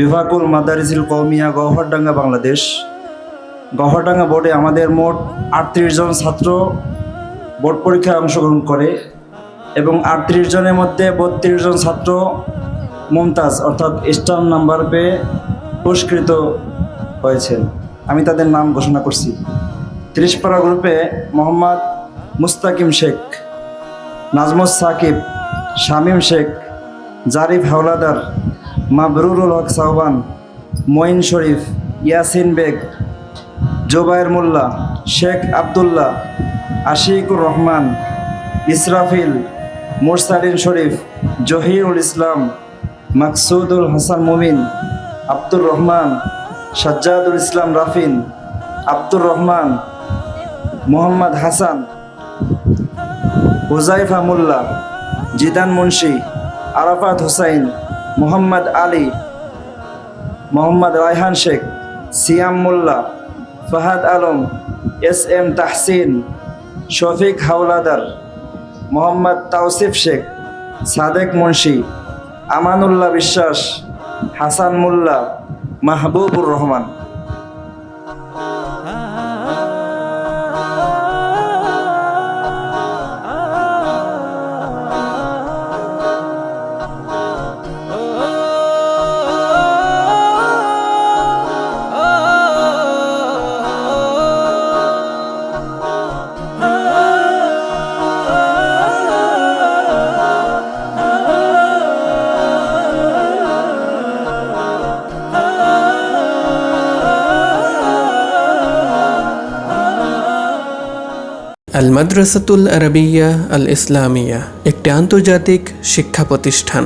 বিভাকুল মাদারিসিল কৌমিয়া গহরডাঙ্গা বাংলাদেশ। গহরডাঙ্গা বোর্ডে আমাদের মোট আটত্রিশ জন ছাত্র বোর্ড পরীক্ষায় অংশগ্রহণ করে এবং আটত্রিশ জনের মধ্যে বত্রিশ জন ছাত্র মমতাজ, অর্থাৎ স্টার নাম্বার পেয়ে পুরস্কৃত হয়েছেন। আমি তাদের নাম ঘোষণা করছি। ত্রিশপাড়া গ্রুপে মোহাম্মদ মুস্তাকিম শেখ, নাজমুস সাকিব, শামীম শেখ, জারিফ হাওলাদার মাবরুরুল হক সাহবান, মঈন শরীফ, ইয়াসিন বেগ, জোবায়ের মোল্লা, শেখ আবদুল্লাহ, আশিকুর রহমান, ইসরাফিল মুরসালিন শরীফ, জহিরুল ইসলাম, মাকসুদুল হাসান মুমিন, আব্দুর রহমান, সাজ্জাদুল ইসলাম রাফিন, আব্দুর রহমান, মোহাম্মদ হাসান, হুজাইফা মোল্লা, জিদান মুন্সি, আরাফাত হুসাইন মোহাম্মদ আলী, মোহাম্মদ রায়হান শেখ, সিয়াম মোল্লা, ফাহাদ আলম, এস এম তাহসিন, শফিক হাওলাদার, মোহাম্মদ তাওসিফ শেখ, সাদেক মুন্সি, আমানুল্লাহ বিশ্বাস, হাসান মোল্লা, মাহবুবুর রহমান। আল মাদ্রাসাতুল আরবিয়া আল ইসলামিয়া একটি আন্তর্জাতিক শিক্ষা প্রতিষ্ঠান।